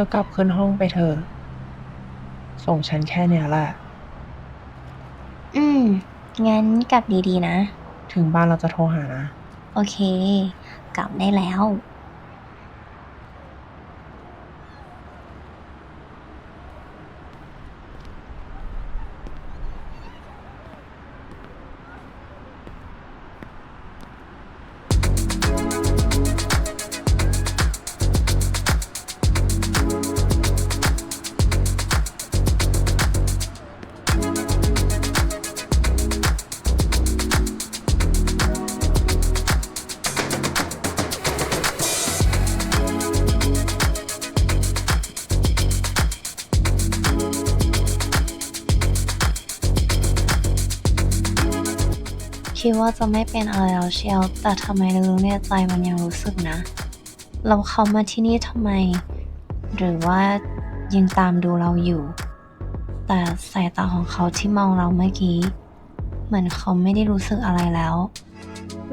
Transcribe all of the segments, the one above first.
อกลับขึ้นห้องไปเถอะ ส่งฉันแค่เนี้ยแหละ อืม งั้นกลับดีๆนะ ถึงบ้านเราจะโทรหานะ โอเค กลับได้แล้ว คิดว่าจะไม่เป็นอะไรแล้วเชียว แต่ทำไมลึกๆเนี่ยใจมันยังรู้สึกนะ เราเขามาที่นี่ทำไม หรือว่ายังตามดูเราอยู่ แต่สายตาของเขาที่มองเราเมื่อกี้ เหมือนเขาไม่ได้รู้สึกอะไรแล้ว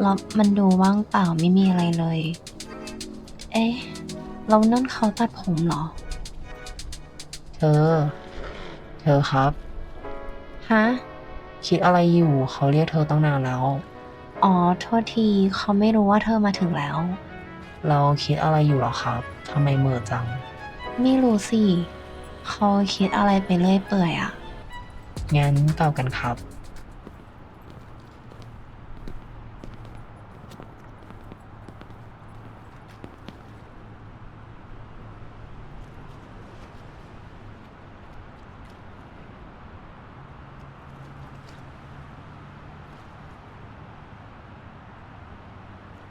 แล้วมันดูว่างเปล่าไม่มีอะไรเลย เอ๊ะเรานั่นเขาตัดผมเหรอ เธอ เธอครับ ฮะ คิดอะไรอยู่เขาเรียกเธอตั้งนานแล้ว อ๋อ โทษทีเขาไม่รู้ว่าเธอมาถึงแล้ว เราคิดอะไรอยู่หรอครับทำไมเหม่อจัง ไม่รู้สิเขาคิดอะไรไปเรื่อยเปื่อยอะงั้นกลับกันครับ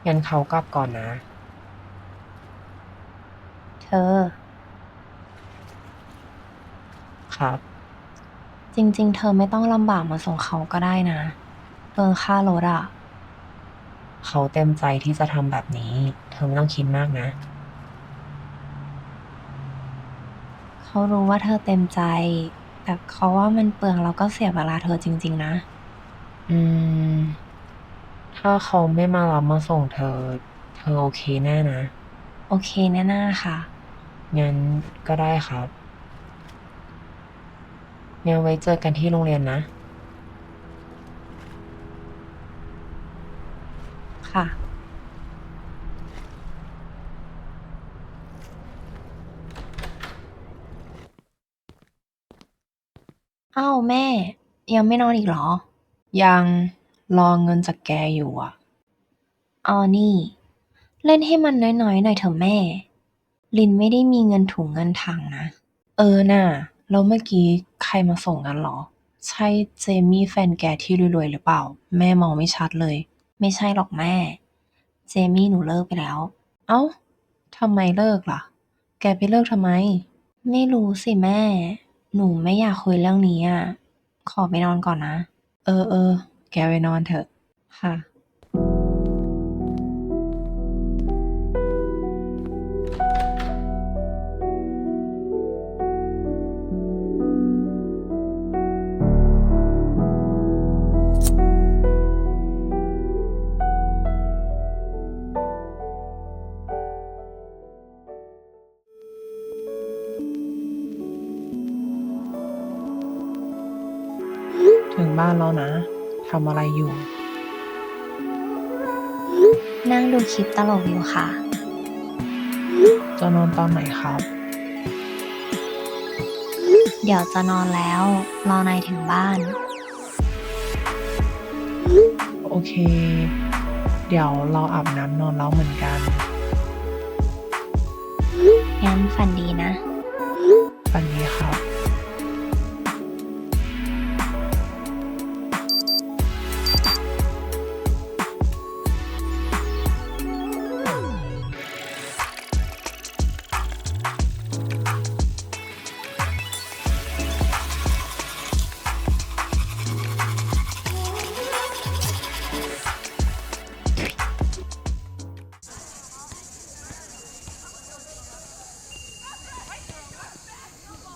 งั้นเขากลับก่อนนะ เธอ ครับ จริง ๆ เธอไม่ต้องลำบากมาส่งเขาก็ได้นะเปิงค่ารถอะเขาเต็มใจที่จะทำแบบนี้ เธอไม่ต้องคิดมากนะ เขารู้ว่าเธอเต็มใจ แต่เขาว่ามันเปลืองแล้วก็เสียเวลาเธอจริง ๆ นะ อืม ถ้าเขาไม่มารับมาส่งเธอ เธอโอเคแน่นะ โอเคแน่ๆค่ะ งั้นก็ได้ครับ งั้นไว้เจอกันที่โรงเรียนนะ ค่ะ อ้าวแม่ ยังไม่นอนอีกเหรอ ยัง รอเงินจากแกอยู่อะอ๋อนี่ เล่นให้มันน้อยๆหน่อยเถอะแม่ ลินไม่ได้มีเงินถุงเงินถังนะ เออน่ะ แล้วเมื่อกี้ใครมาส่งกันเหรอ ใช่เจมี่แฟนแกที่รวยๆหรือเปล่า แม่มองไม่ชัดเลย ไม่ใช่หรอกแม่ เจมี่หนูเลิกไปแล้ว เอ้าทำไมเลิกล่ะ แกไปเลิกทำไม ไม่รู้สิแม่ หนูไม่อยากคุยเรื่องนี้อะ ขอไปนอนก่อนนะ เออเออ แกไปนอนเถอะ ค่ะถึงบ้านแล้วนะ ทำอะไรอยู่ นั่งดูคลิปตลกอยู่ค่ะ จะนอนตอนไหนครับ เดี๋ยวจะนอนแล้ว รอนายถึงบ้าน โอเค เดี๋ยวเราอาบน้ำนอนแล้วเหมือนกัน งั้นฝันดีนะวันนี้ครั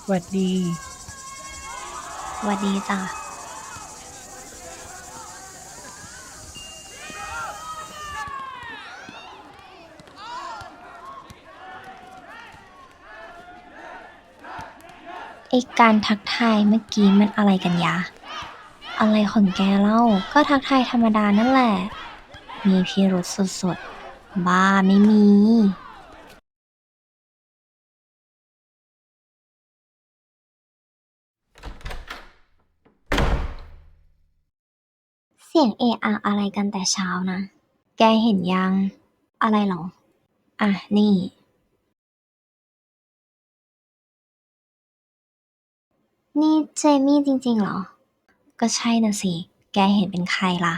หวัดดี หวัดดีจ้ะ ไอการทักทายเมื่อกี้มันอะไรกันยะ อะไรของแกเล่า ก็ทักทายธรรมดานั่นแหละ มีพิรุษสุดๆ บ้าไม่มี เสียงเอะอะอะไรกันแต่เช้านะ แกเห็นยัง อะไรหรอ อะ นี่ นี่เจมี่จริงๆเหรอ ก็ใช่น่ะสิ แกเห็นเป็นใครล่ะ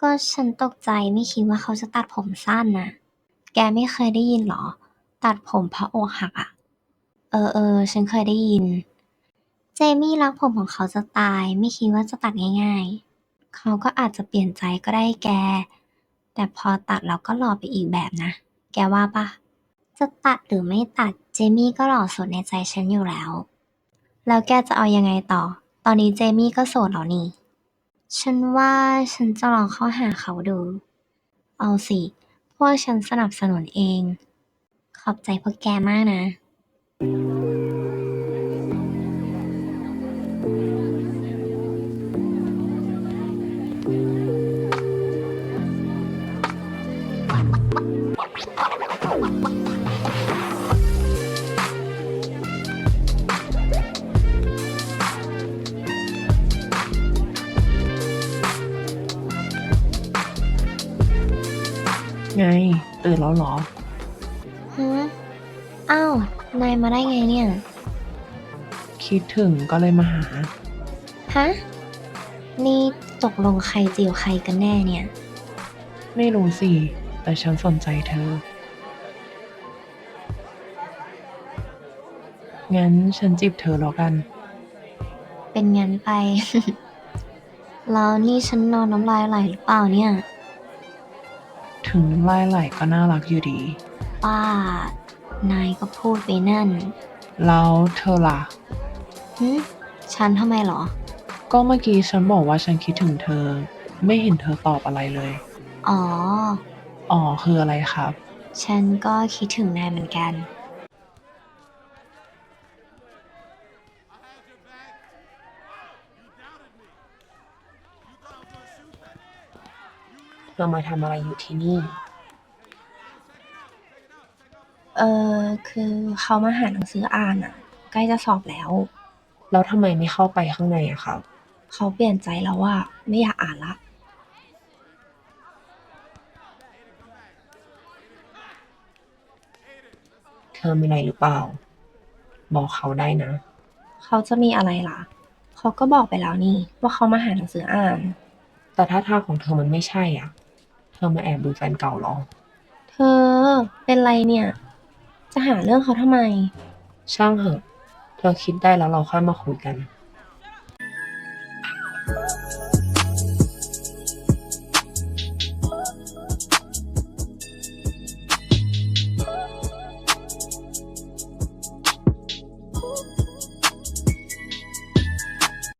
ก็ฉันตกใจไม่คิดว่าเขาจะตัดผมสั้นนะ แกไม่เคยได้ยินเหรอ ตัดผมเพราะอกหักอะเออเออ ฉันเคยได้ยิน เจมี่รักผมของเขาจะตาย ไม่คิดว่าจะตัดง่าย ๆ เขาก็อาจจะเปลี่ยนใจก็ได้แก แต่พอตัดแล้วก็หล่อไปอีกแบบนะ แกว่าปะ จะตัดหรือไม่ตัดเจมี่ก็หล่อสุดในใจฉันอยู่แล้ว แล้วแกจะเอายังไงต่อ ตอนนี้เจมี่ก็โสดแล้วนี่ ฉันว่าฉันจะลองเข้าหาเขาดู เอาสิ พวกฉันสนับสนุนเอง ขอบใจพวกแกมากนะ ไง ตื่นแล้วเหรอ ฮะอ้าว นายมาได้ไงเนี่ย คิดถึงก็เลยมาหา ฮะ นี่ตกลงใครจีบใครกันแน่เนี่ย ไม่รู้สิ แต่ฉันสนใจเธอ งั้นฉันจีบเธอแล้วกัน เป็นงั้นไป แล้วนี่ฉันนอนน้ำลายไหลหรือเปล่าเนี่ย ถึงไล่ไหลก็น่ารักอยู่ดี ป้า นายก็พูดไปนั่นแล้วเธอล่ะ หึฉันทำไมเหรอ ก็เมื่อกี้ฉันบอกว่าฉันคิดถึงเธอ ไม่เห็นเธอตอบอะไรเลย อ๋อ อ๋อคืออะไรครับ ฉันก็คิดถึงนายเหมือนกัน เธอมาทำอะไรอยู่ที่นี่ เออคือเขามาหาหนังสืออ่านอะใกล้จะสอบแล้ว แล้วทำไมไม่เข้าไปข้างในอะครับ เขาเปลี่ยนใจแล้วว่า ไม่อยากอ่านละ เธอมีอะไรหรือเปล่า บอกเขาได้นะ เขาจะมีอะไรล่ะ เขาก็บอกไปแล้วนี่ ว่าเขามาหาหนังสืออ่าน แต่ถ้าทางของเธอมันไม่ใช่อะ เธอมาแอบดูแฟนเก่าหรอ เธอ เป็นไรเนี่ย จะหาเรื่องเขาทำไม ช่างเหอะ เธอคิดได้แล้วเราค่อยมาคุยกัน